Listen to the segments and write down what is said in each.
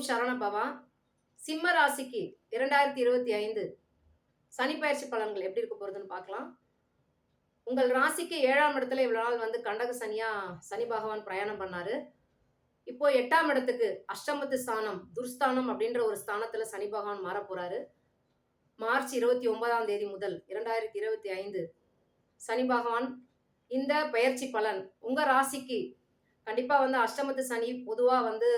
ஓம் சரணபவா சிம்ம ராசிக்கு இரண்டாயிரத்தி இருபத்தி ஐந்து சனி பயிற்சி பலன்கள் எப்படி இருக்க போகிறதுன்னு பார்க்கலாம். உங்கள் ராசிக்கு ஏழாம் இடத்துல இவ்வளோ நாள் வந்து கண்டக சனியா சனி பகவான் பிரயாணம் பண்ணாரு. இப்போ எட்டாம் இடத்துக்கு அஷ்டமத்து ஸ்தானம் துர்ஸ்தானம் அப்படின்ற ஒரு ஸ்தானத்துல சனி பகவான் மாற போறாரு. மார்ச் இருபத்தி ஒன்பதாம் தேதி முதல் இரண்டாயிரத்தி இருபத்தி ஐந்து சனி பகவான் இந்த பயிற்சி பலன் உங்க ராசிக்கு கண்டிப்பாக வந்து அஷ்டமத்து சனி பொதுவாக வந்து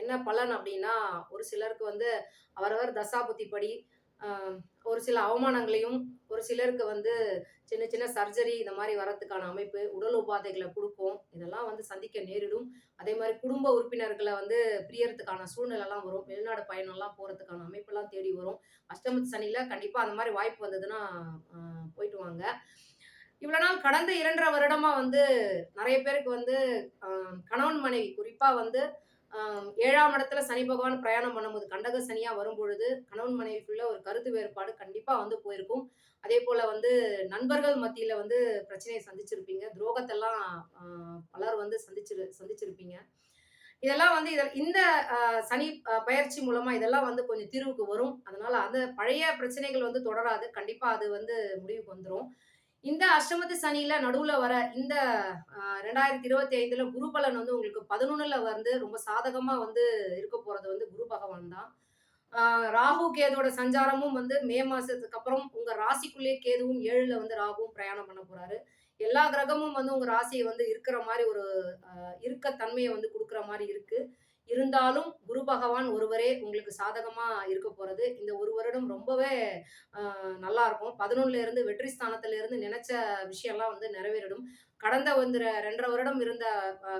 என்ன பலன் அப்படின்னா ஒரு சிலருக்கு வந்து அவரவர் தசாபுத்திப்படி ஒரு சில அவமானங்களையும் ஒரு சிலருக்கு வந்து சின்ன சின்ன சர்ஜரி இந்த மாதிரி வரத்துக்கான அமைப்பு உடல் உபாதைகளை கொடுக்கும். இதெல்லாம் வந்து சந்திக்க நேரிடும். அதே மாதிரி குடும்ப உறுப்பினர்களை வந்து பிரியறதுக்கான சூழ்நிலைலாம் வரும். வெளிநாடு பயணம்லாம் போகிறதுக்கான அமைப்பெல்லாம் தேடி வரும். அஷ்டமத்து சனியில் கண்டிப்பாக அந்த மாதிரி வாய்ப்பு வந்ததுன்னா போயிட்டு வாங்க. இவ்வளோ நாள் கடந்த இரண்டரை வருடமா வந்து நிறைய பேருக்கு வந்து கணவன் மனைவி குறிப்பா வந்து ஏழாம் இடத்துல சனி பகவான் பிரயாணம் பண்ணும்போது கண்டக சனியா வரும் பொழுது கணவன் மனைவிக்குள்ள ஒரு கருத்து வேறுபாடு கண்டிப்பா வந்து போயிருக்கும். அதே போல வந்து நண்பர்கள் மத்தியில வந்து பிரச்சனையை சந்திச்சிருப்பீங்க. துரோகத்தெல்லாம் ஆஹ், பலர் வந்து சந்திச்சிரு சந்திச்சிருப்பீங்க. இதெல்லாம் வந்து இத இந்த ஆஹ், சனி பயிற்சி மூலமா இதெல்லாம் வந்து கொஞ்சம் தீர்வுக்கு வரும். அதனால அந்த பழைய பிரச்சனைகள் வந்து தொடராது. கண்டிப்பா அது வந்து முடிவுக்கு வந்துரும். இந்த அஷ்டமத்து சனியில நடுவுல வர இந்த ரெண்டாயிரத்தி இருபத்தி ஐந்துல குரு பலன் வந்து உங்களுக்கு பதினொன்னுல வந்து ரொம்ப சாதகமா வந்து இருக்க போறது வந்து குரு பகவான் தான். ராகு கேதுவோட சஞ்சாரமும் வந்து மே மாசத்துக்கு அப்புறம் உங்க ராசிக்குள்ளேயே கேதுவும் ஏழுல வந்து ராகுவும் பிரயாணம் பண்ண போறாரு. எல்லா கிரகமும் வந்து உங்க ராசியை வந்து இருக்கிற மாதிரி ஒரு இருக்க தன்மையை வந்து கொடுக்குற மாதிரி இருக்கு. இருந்தாலும் குரு பகவான் ஒருவரே உங்களுக்கு சாதகமா இருக்க போறது. இந்த ஒரு வருடம் ரொம்பவே நல்லா இருக்கும். பதினொன்னுல இருந்து வெற்றி ஸ்தானத்துல இருந்து நினைச்ச விஷயம்லாம் வந்து நிறைவேறிடும். கடந்த வந்து ரெண்டரை வருடம் இருந்த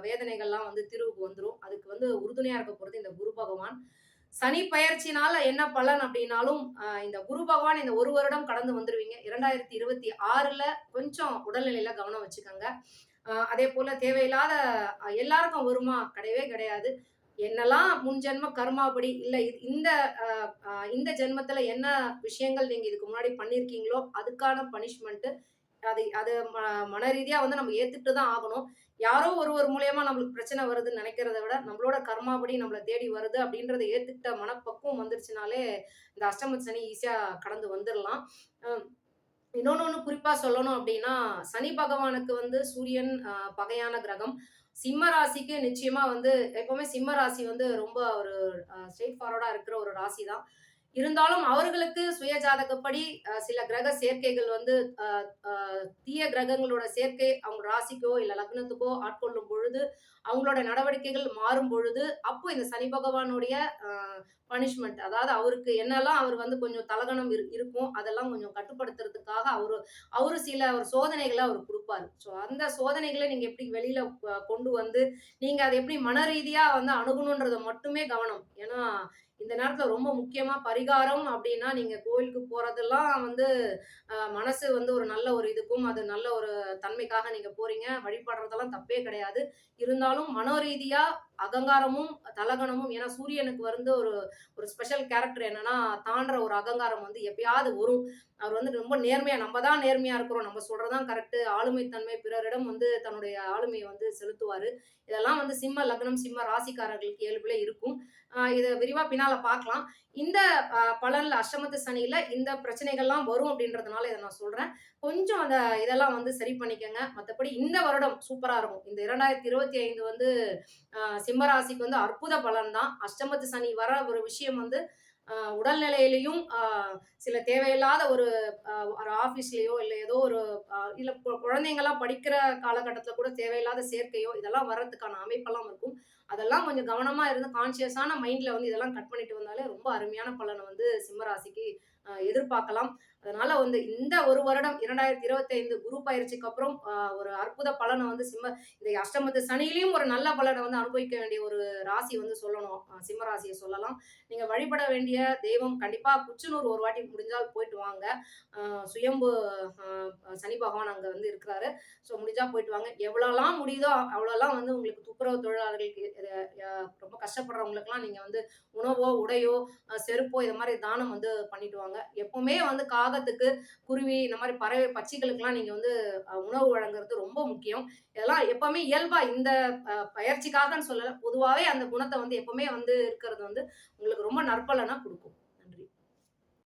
வேதனைகள்லாம் வந்து தீர்வுக்கு வந்துடும் அதுக்கு வந்து உறுதுணையா இருக்க போறது இந்த குரு பகவான். சனி பயிற்சினால என்ன பலன் அப்படின்னாலும் இந்த குரு பகவான் இந்த ஒரு வருடம் கடந்து வந்துருவீங்க. இரண்டாயிரத்தி இருபத்தி ஆறுல கொஞ்சம் உடல்நிலையில கவனம் வச்சுக்கோங்க. அதே போல தேவையில்லாத எல்லாருக்கும் வருமா? கிடையவே கிடையாது. என்னெல்லாம் முன் ஜென்ம கர்மாபடி இல்லை இது- இந்த இந்த ஜென்மத்தில் என்ன விஷயங்கள் நீங்கள் இதுக்கு முன்னாடி பண்ணியிருக்கீங்களோ அதுக்கான பனிஷ்மெண்ட்டு அது அது ம- மன ரீதியாக வந்து நம்ம ஏற்றுட்டு தான் ஆகணும். யாரோ ஒருவர் மூலயமா நம்மளுக்கு பிரச்சனை வருதுன்னு நினைக்கிறத விட நம்மளோட கர்மாபடி நம்மளை தேடி வருது அப்படின்றத ஏற்றுக்கிட்ட மனப்பக்குவம் வந்துருச்சுனாலே இந்த அஷ்டம சனி ஈஸியாக கடந்து வந்துடலாம் இன்னொன்னு ஒன்று குறிப்பா சொல்லணும் அப்படின்னா சனி பகவானுக்கு வந்து சூரியன் பகையான கிரகம். சிம்ம ராசிக்கு நிச்சயமா வந்து எப்பவுமே சிம்ம ராசி வந்து ரொம்ப ஒரு ஸ்ட்ரெயிட் ஃபார்வர்டா இருக்கிற ஒரு ராசி தான் இருந்தாலும் அவர்களுக்கு சுய ஜாதகப்படி சில கிரக சேர்க்கைகள் வந்து தீய கிரகங்களோட சேர்க்கை அவங்க ராசிக்கோ இல்ல லக்னத்துக்கோ ஆட்கொள்ளும் பொழுது அவங்களோட நடவடிக்கைகள் மாறும் பொழுது அப்போ இந்த சனி பகவானுடைய பனிஷ்மெண்ட் அதாவது அவருக்கு என்னெல்லாம் அவர் வந்து கொஞ்சம் தலகணம் இரு- இருக்கும் அதெல்லாம் கொஞ்சம் கட்டுப்படுத்துறதுக்காக அவரு அவரு சில ஒரு சோதனைகளை அவர் கொடுப்பாரு. ஸோ அந்த சோதனைகளை நீங்க எப்படி வெளியில கொண்டு வந்து நீங்க அதை எப்படி மன ரீதியா வந்து அணுகணுன்றதை மட்டுமே கவனம். ஏன்னா இந்த நேரத்துல ரொம்ப முக்கியமா பரிகாரம் அப்படின்னா நீங்க கோயிலுக்கு போறதெல்லாம் வந்து மனசு வந்து ஒரு நல்ல ஒரு இதுக்கும் அது நல்ல ஒரு தன்மைக்காக நீங்க போறீங்க. வழிபடுறதெல்லாம் தப்பே கிடையாது. இருந்தாலும் மனோரீதியா அகங்காரமும் தலகணமும் ஏன்னா சூரியனுக்கு வந்து ஒரு ஒரு ஸ்பெஷல் கேரக்டர் என்னன்னா தாண்டுற ஒரு அகங்காரம் வந்து எப்பயாவது வரும். அவர் வந்து ரொம்ப நேர்மையா நம்ம தான் நேர்மையா இருக்கிறோம் நம்ம சொல்றதான் கரெக்ட் ஆளுமைத்தன்மை பிறரிடம் வந்து தன்னுடைய ஆளுமையை வந்து செலுத்துவாரு. இதெல்லாம் வந்து சிம்ம லக்னம் சிம்ம ராசிக்காரர்களுக்கு இயல்புல இருக்கும். இதை விரிவா பின்னால பார்க்கலாம். இந்த பலன்ல அஷ்டமத்து சனியில இந்த பிரச்சனைகள்லாம் வரும் அப்படின்றதுனால இதை நான் சொல்றேன். கொஞ்சம் அந்த இதெல்லாம் வந்து சரி பண்ணிக்கங்க. மற்றபடி இந்த வருடம் சூப்பரா இருக்கும். இந்த இரண்டாயிரத்தி இருபத்தி ஐந்து வந்து சிம்மராசிக்கு வந்து அற்புத பலன் தான் அஷ்டமத்து சனி வர ஒரு விஷயம் வந்து உடல்நிலையிலையும் சில தேவையில்லாத ஒரு ஒரு ஆஃபீஸ்லேயோ இல்லை ஏதோ ஒரு இல்லை குழந்தைங்களாம் கு- படிக்கிற காலகட்டத்தில் கூட தேவையில்லாத சேர்க்கையோ இதெல்லாம் வர்றதுக்கான அமைப்பெல்லாம் இருக்கும். அதெல்லாம் கொஞ்சம் கவனமாக இருந்து கான்சியஸான மைண்டில் வந்து இதெல்லாம் கட் பண்ணிட்டு வந்தாலே ரொம்ப அருமையான பலனை வந்து சிம்மராசிக்கு எதிர்பார்க்கலாம். அதனால வந்து இந்த ஒரு வருடம் இரண்டாயிரத்தி இருபத்தைந்து குரு பயிற்சிக்கு அப்புறம் ஒரு அற்புத பலனை வந்து சிம்ம இந்த அஷ்டமத்து சனியிலையும் ஒரு நல்ல பலனை வந்து அனுபவிக்க வேண்டிய ஒரு ராசி வந்து சொல்லணும். ஆஹ் சிம்ம ராசியை சொல்லலாம். நீங்க வழிபட வேண்டிய தெய்வம் கண்டிப்பா குச்சனூர் ஒரு வாட்டி முடிஞ்சால் போயிட்டு வாங்க. சுயம்பு சனி பகவான் அங்க வந்து இருக்கிறாரு. ஸோ முடிஞ்சா போயிட்டு வாங்க. எவ்வளோலாம் முடியுதோ அவ்வளோலாம் வந்து உங்களுக்கு துப்புரவு தொழிலாளர்களுக்கு ரொம்ப கஷ்டப்படுறவங்களுக்குலாம் நீங்க வந்து உணவோ உடையோ செருப்போ இது மாதிரி தானம் வந்து பண்ணிட்டு வாங்க. எப்பவுமே வந்து காகத்துக்கு குருவி இந்த மாதிரி பறவை பட்சிகளுக்கெல்லாம் நீங்க வந்து உணவு வழங்குறது ரொம்ப முக்கியம். இதெல்லாம் எப்பவுமே இயல்பா இந்த பயிற்சிக்காகன்னு சொல்லல. பொதுவாகவே அந்த குணத்தை வந்து எப்பவுமே வந்து இருக்கிறது வந்து உங்களுக்கு ரொம்ப நற்பலனா கொடுக்கும்.